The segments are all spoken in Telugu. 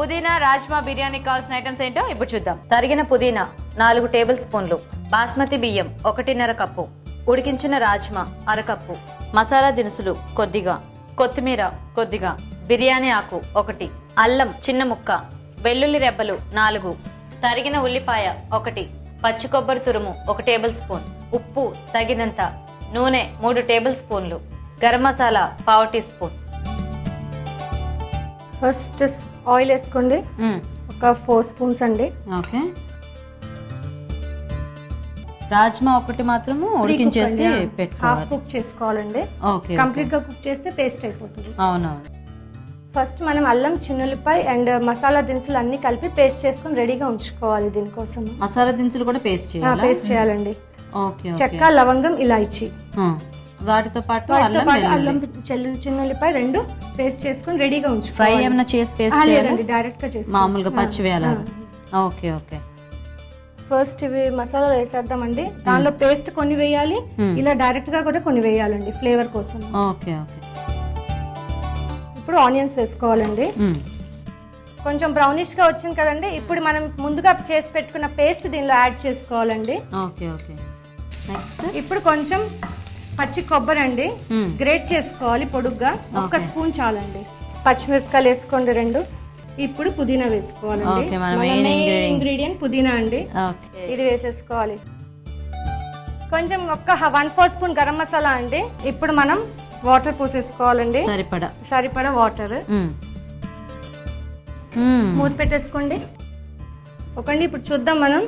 పుదీనా రాజ్మా బిర్యానీ కావాల్సిన ఐటమ్స్ ఏంటో ఇప్పుడు చూద్దాం. తరిగిన పుదీనా నాలుగు టేబుల్ స్పూన్లు. బాస్మతి బియ్యం ఒకటిన్నర కప్పు. ఉడికించిన రాజ్మా అరకప్పు. మసాలా దినుసులు కొద్దిగా. కొత్తిమీర కొద్దిగా. బిర్యానీ ఆకు ఒకటి. అల్లం చిన్న ముక్క. వెల్లుల్లి రెబ్బలు నాలుగు. తరిగిన ఉల్లిపాయ ఒకటి. పచ్చి కొబ్బరి తురుము ఒక టేబుల్ స్పూన్. ఉప్పు తగినంత. నూనె మూడు టేబుల్ స్పూన్లు. గరం మసాలా పావు టీ స్పూన్. ఫస్ట్ ఆయిల్ వేసుకోండి. ఒక ఫోర్ స్పూన్స్ అండి. ఓకే. రాజ్మా ఒకటి మాత్రము ఉడికించేసి హాఫ్ పెట్టుకోవాలి. కుక్ చేసుకోవాలండి. ఓకే కంప్లీట్గా కుక్ చేస్తే పేస్ట్ అయిపోతుంది. అవునవును. ఫస్ట్ మనం అల్లం చిన్నులపై అండ్ మసాలా దినుసులు అన్ని కలిపి పేస్ట్ చేసుకొని రెడీగా ఉంచుకోవాలి దీనికోసం. మసాలా దినుసులు కూడా పేస్ట్ చేయాలి? పేస్ట్ చేయాలండి. ఓకే చెక్క లవంగం ఇలాచి. వాటితో పాటు అల్లం. అల్లం చెల్లు చిన్నులపై రెండు పేస్ట్ చేసుకొని రెడీగా ఫ్రై ఉంచుకోవాలి ఏమైనా చేసి పేస్ట్ ఆ, చేయాలి? లేదండి డైరెక్ట్గా చేసుకోవచ్చు. మామూలుగా పచ్చి వేయాలి. Okay okay. ఫస్ట్ ఇవి మసాలాలు వేసేద్దామండి. దానిలో పేస్ట్ కొన్ని వేయాలి. ఇలా డైరెక్ట్గా కూడా కొన్ని వేయాలండి ఫ్లేవర్ కోసం. Okay okay. ఇప్పుడు ఆనియన్స్ వేసుకోవాలండి. కొంచెం బ్రౌనిష్గా వచ్చింది కదండి ఇప్పుడు మనం ముందుగా చేసి పెట్టుకున్న పేస్ట్ దీనిలో యాడ్ చేసుకోవాలండి. Okay okay. నెక్స్ట్. ఇప్పుడు కొంచెం పచ్చి కొబ్బరి అండి. గ్రేట్ చేసుకోవాలి పొడుగ్గా. ఒక్క. స్పూన్ చాలండి. పచ్చిమిరపకాయలు వేసుకోండి రెండు. ఇప్పుడు పుదీనా వేసుకోవాలండి. ఇంగ్రీడియంట్ పుదీనా అండి. ఇది వేసేసుకోవాలి. కొంచెం ఒక్క one four spoon garam masala అండి. ఇప్పుడు మనం వాటర్ పోసేసుకోవాలండి. సరిపడా. సరిపడా వాటర్. మూత పెట్టేసుకోండి. ఒకండి ఇప్పుడు చూద్దాం మనం.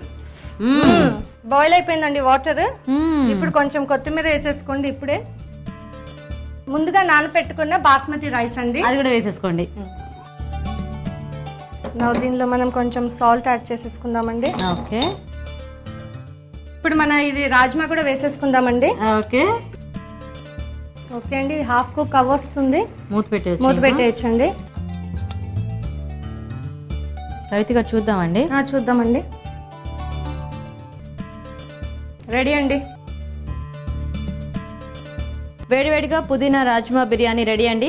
బాయిల్ అయిపోయిందండి వాటర్. ఇప్పుడు కొంచెం కొత్తిమీర వేసేసుకోండి ఇప్పుడే. ముందుగా నానపెట్టుకున్న బాస్మతి రైస్ అండి. అది కూడా వేసేసుకోండి. దీనిలో మనం కొంచెం సాల్ట్ యాడ్ చేసేసుకుందామండి. ఓకే. ఇప్పుడు మన ఇది రాజ్మా కూడా వేసేసుకుందామండి. ఓకే. ఓకే అండి హాఫ్ కుక్ అవ్వస్తుంది. మూత పెట్టేయచ్చు మూత పెట్టేయచ్చండి. రవితిగా చూద్దామండి. ఆ, చూద్దామండి. రెడీ అండి. వేడివేడిగా పుదీనా రాజ్మా బిర్యానీ రెడీ అండి.